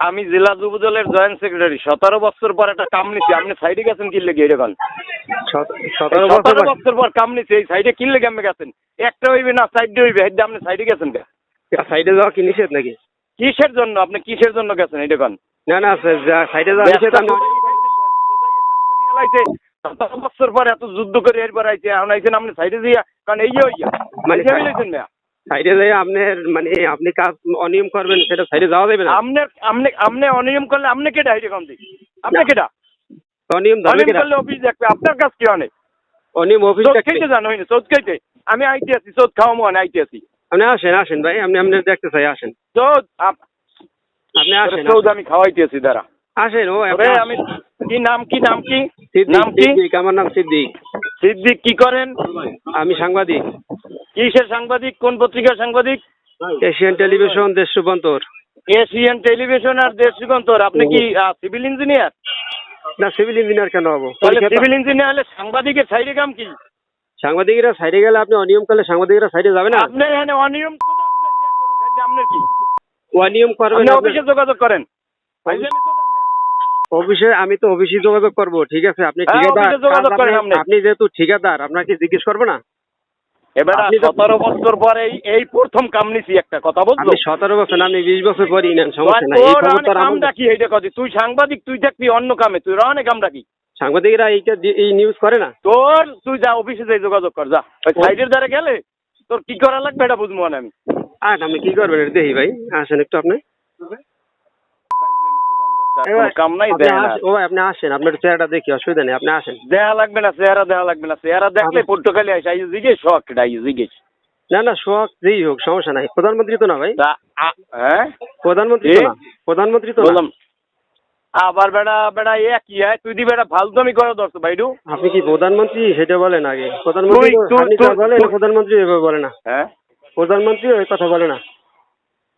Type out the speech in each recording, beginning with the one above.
আমি জেলা যুব দলের জয়েন্ট সেক্রেটারি। সতেরো বছর পর একটা কাম নিছি। আপনি সাইডে গেছেন কি লেগে এরকম সতেরো বছর পর কাম নিছি এই সাইডে কি লেগে আপনি গেছেন? একটা হইবে না সাইডে হইবে হেডে আপনি সাইডে গেছেন কে? সাইডে যাওয়া কি নিষেধ নাকি? কিসের জন্য? আপনি কিসের জন্য গেছেন এই দেখুন না না সাইডে যাওয়া নিষেধ আমি সতেরো বছর পর এত যুদ্ধ করে এরপর আইছে এখন আইছেন আপনি সাইডে দিয়া কারণ এই হইয়া মানে সাইডে যাই আপনার মানে আপনি কাজ অনিয়ম করবেন সেটা সাইডে যাওয়া যাবে না। আপনি আপনি আপনি অনিয়ম করলে আপনি কেটা হেডে কম দিই? আপনি কেটা অনিয়ম করলে অফিস দেখবে আপনার কাজ কি অনেক অনিয়ম অফিস জানো হইনি চোদ খাইতে আমি আইতে আছি চোদ খাওয়া মনে আইতে আছি। আপনি আসেন আসেন ভাই আপনি আপনি দেখতে চাই আসেন। চোদ আপ- আপনি আসেন চোদ আমি খাওয়াইতে আছি দাঁড়া। আসেন ও আমি কি নাম কি নাম কি? নাম কি? আমার নাম সিদ্দিক। সিদ্দিক কি করেন? আমি সাংবাদিক। কিসের সাংবাদিক? কোন পত্রিকার সাংবাদিক? এশিয়ান টেলিভিশন দেশ রূপান্তর এশিয়ান টেলিভিশন আর দেশ যুগান্তর। আপনি কি সিভিল ইঞ্জিনিয়ার? না সিভিল ইঞ্জিনিয়ার কেন হব? তাহলে সিভিল ইঞ্জিনিয়ার হলে সাংবাদিকের সাইডে কাম কি? সাংবাদিকরা সাইডে গেলে আপনি অনিয়ম করলে সাংবাদিকরা সাইডে যাবে না? আপনার এখানে অনিয়ম আপনার কি? অনিয়ম করবেন আপনি আপনি- অফিসে যোগাযোগ করেন। অফিসে আমি তো অফিসে যোগাযোগ করব ঠিক আছে? আপনি হ্যাঁ, ঠিকাদার যোগাযোগ করেন আপনি- আপনি। আপনি যেহেতু ঠিকাদার আপনাকে জিজ্ঞেস করব না? এবার সতেরো বছর পরে এই প্রথম কাম নিছি একটা কথা বুঝলো? সতেরো বছর আপনি বিশ বছর পরই নেন সমস্যা নাই কাম ডাকি এইটা কথা তুই সাংবাদিক তুই অন্য কামে তুই অনেক কাম ডাকি সাংবাদিকরা এইটা এই নিউজ করে না? তোর তুই যা অফিসে যাই যোগাযোগ কর যা। ওই সাইডের দ্বারা গেলে তোর কি করা লাগবে এটা বুঝব না আমি। আর আমি কি করবেন দেখি ভাই আসেন একটু আপনি। আপনি দেয় না। ও আপনি আসেন আপনার চেহারাটা দেখি অসুবিধা নেই আপনি আসেন। দেয়া লাগবে না চেহারা দেয়া লাগবে না চেহারা দেখলে পর্তুগালে আসে আইয়ে জিজ্ঞেস শখ এটা আইয়ে জিজ্ঞেস না না শখ যেই হোক সমস্যা নাই। প্রধানমন্ত্রী তো না ভাই? হ্যাঁ? প্রধানমন্ত্রী তো কি? না? প্রধানমন্ত্রী তো বললাম আবার বেড়া বেড়া এ কি হয় তুই দি বেড়া ফালতুমি করে ভাইডু। আপনি কি প্রধানমন্ত্রী সেটা বলেন আগে? প্রধানমন্ত্রী বলেন প্রধানমন্ত্রী এভাবে বলে না। হ্যাঁ? প্রধানমন্ত্রী ওই কথা বলে না।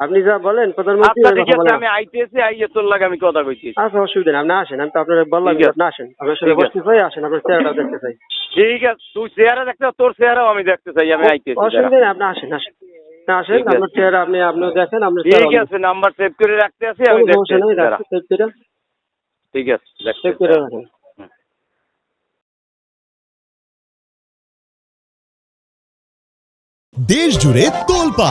আপনি যা বলেন প্রধানমন্ত্রী আমি আইতেছি আইয়ে তোর লাগে আমি কথা কইছি আচ্ছা অসুবিধা নেই আপনি আসেন আমি তো আপনার বললাম আপনি আসেন। আপনার সাথে বসতে চাই আসেন আপনার চেহারাটা দেখতে চাই। ঠিক আছে তুই চেহারা দেখতে তোর চেহারাও আমি দেখতে চাই আমি আইতেছি অসুবিধা নেই আপনি আসেন আসেন। আসেন ঠিক আছে। আপনার চেহারা আপনি আপনি দেখেন আপনার ঠিক আছে নাম্বার সেভ করে রাখতে আছি আমি দেখতে সেভ করে। ঠিক আছে সেভ করে রাখেন। দেশ জুড়ে তোলপা